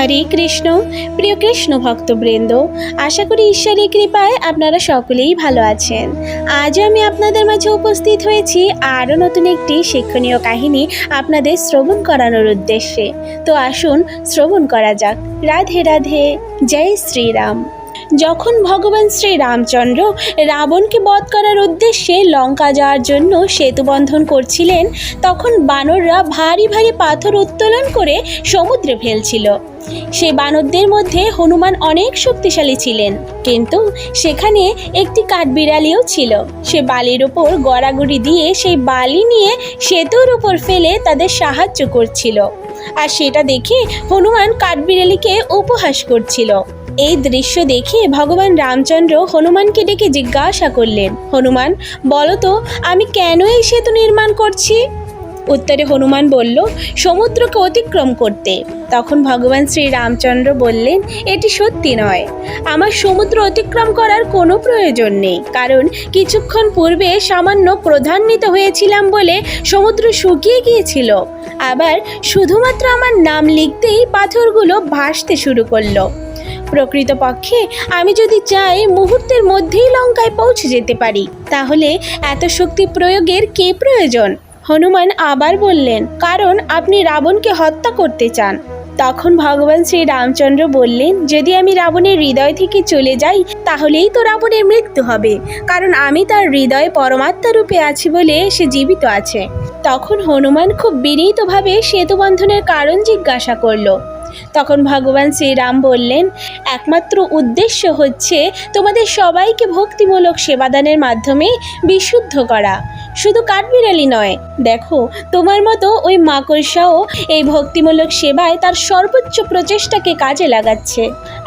হরে কৃষ্ণ। প্রিয় কৃষ্ণ ভক্তবৃন্দ, আশা করি ঈশ্বরের কৃপায় আপনারা সকলেই ভালো আছেন। আজ আমি আপনাদের মাঝে উপস্থিত হয়েছি আরও নতুন একটি শিক্ষণীয় কাহিনী আপনাদের শ্রবণ করানোর উদ্দেশ্যে। তো আসুন শ্রবণ করা যাক। রাধে রাধে, জয় শ্রীরাম। যখন ভগবান শ্রী রামচন্দ্র রাবণকে বধ করার উদ্দেশ্যে লঙ্কা যাওয়ার জন্য সেতু বন্ধন করছিলেন, তখন বানররা ভারী ভারী পাথর উত্তোলন করে সমুদ্রে ফেলছিল। সে বানরদের মধ্যে হনুমান অনেক শক্তিশালী ছিলেন, কিন্তু সেখানে একটি কাঠবিড়ালিও ছিল। সে বালির ওপর গড়াগড়ি দিয়ে সেই বালি নিয়ে সেতুর উপর ফেলে তাদের সাহায্য করছিল। আর সেটা দেখে হনুমান কাঠবিড়ালিকে উপহাস করছিল। এই দৃশ্য দেখে ভগবান রামচন্দ্র হনুমানকে ডেকে জিজ্ঞাসা করলেন, হনুমান, বলো তো, আমি কেন এই সেতু নির্মাণ করছি? উত্তরে হনুমান বলল, সমুদ্রকে অতিক্রম করতে। তখন ভগবান শ্রী রামচন্দ্র বললেন, এটি সত্যি নয়। আমার সমুদ্র অতিক্রম করার কোনো প্রয়োজন নেই, কারণ কিছুক্ষণ পূর্বে সামান্য ক্রধান্বিত হয়েছিলাম বলে সমুদ্র শুকিয়ে গিয়েছিল। আবার শুধুমাত্র আমার নাম লিখতেই পাথরগুলো ভাসতে শুরু করল। প্রকৃতপক্ষে আমি যদি চাই মুহূর্তের মধ্যেই লঙ্কায় পৌঁছে যেতে পারি, তাহলে এত শক্তি প্রয়োগের কে প্রয়োজন? হনুমান আবার বললেন, কারণ আপনি রাবণকে হত্যা করতে চান। তখন ভগবান শ্রী রামচন্দ্র বললেন, যদি আমি রাবণের হৃদয় থেকে চলে যাই, তাহলেই তো রাবণের মৃত্যু হবে, কারণ আমি তার হৃদয়ে পরমাত্মা রূপে আছি বলে সে জীবিত আছে। তখন হনুমান খুব বিনীতভাবে সেতুবন্ধনের কারণ জিজ্ঞাসা করল। তখন ভগবান শ্রীরাম বললেন, একমাত্র উদ্দেশ্য হচ্ছে তোমাদের সবাইকে ভক্তিমূলক সেবাদানের মাধ্যমে বিশুদ্ধ করা। শুধু কাঠবিড়ালি নয়, দেখো, তোমার মতো ওই মাকড়সাও এই ভক্তিমূলক সেবায় তার সর্বোচ্চ প্রচেষ্টাকে কাজে লাগাচ্ছে।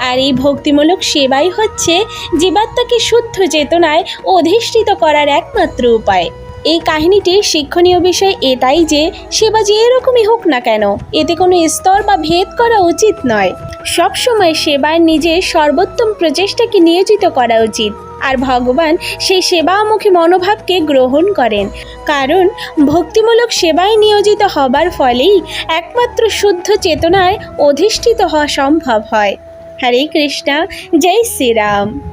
আর এই ভক্তিমূলক সেবাই হচ্ছে জীবাত্মাকে শুদ্ধ চেতনায় অধিষ্ঠিত করার একমাত্র উপায়। এই কাহিনীটির শিক্ষণীয় বিষয় এটাই যে সেবা যে এরকমই হোক না কেন, এতে কোনো স্তর বা ভেদ করা উচিত নয়। সবসময় সেবার নিজের সর্বোত্তম প্রচেষ্টাকে নিয়োজিত করা উচিত আর ভগবান সেই সেবামুখী মনোভাবকে গ্রহণ করেন। কারণ ভক্তিমূলক সেবায় নিয়োজিত হবার ফলেই একমাত্র শুদ্ধ চেতনায় অধিষ্ঠিত হওয়া সম্ভব হয়। হরে কৃষ্ণা, জয় শ্রীরাম।